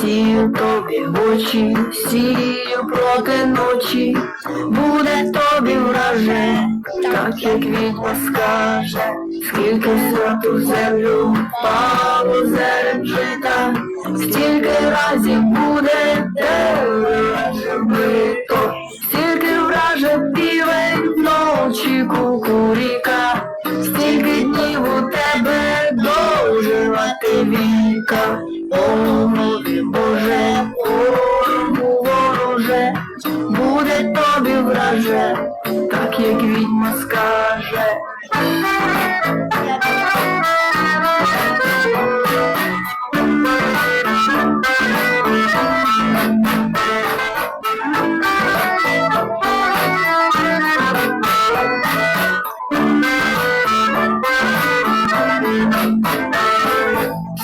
Сію тобі очі, сію проти ночі, буде тобі враже, так як відьма скаже, скільки святу землю впало зерен жита, стільки разів буде бито, стільки враже півень вночі кукуріка, стільки днів у тебе доживати віка. Помилуй, Боже, ворогу вороже, буде тобі враже, так як відьма скаже.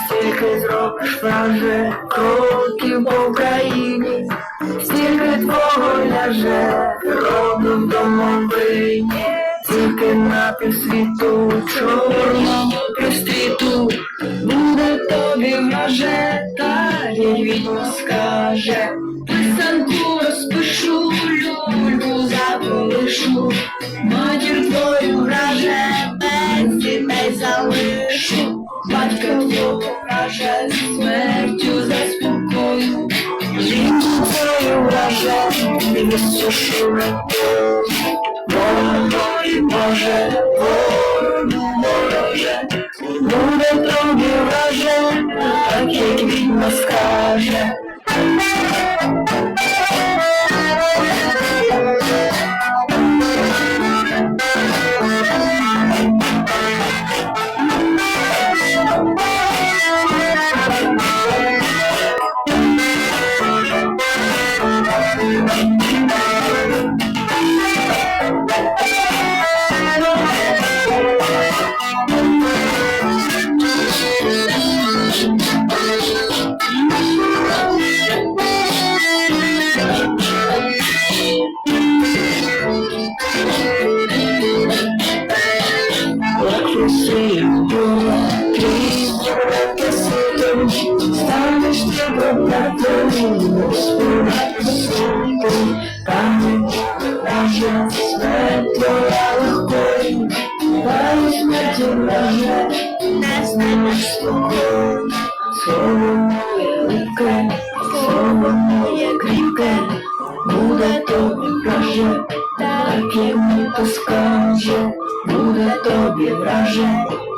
Стільки зробиш враже кроків по Україні, стільки твого ляже роду в домовині, на півсвіту чорному півсвіту буде тобі враже, так як відьма скаже. Писанку розпишу, люльку запишу, матір твою враже, без дітей залишу. Батька твого враже, смертю заспокою, жінку твою враже, і висушу Боже, Боже, ворону вороже, буде тобі враже, так як відьма скаже.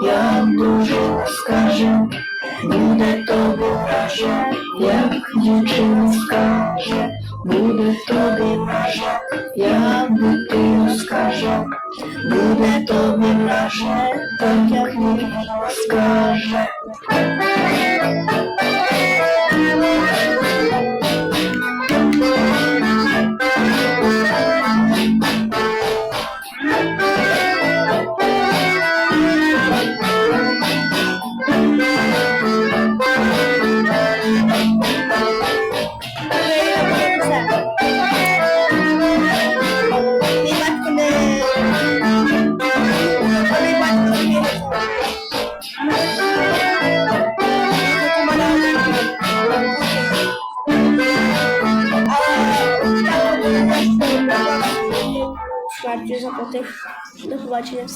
Як дуже скаже. Буде тобі враже, буде тобі враже, так як мені скаже. vários dias acontece no combate deve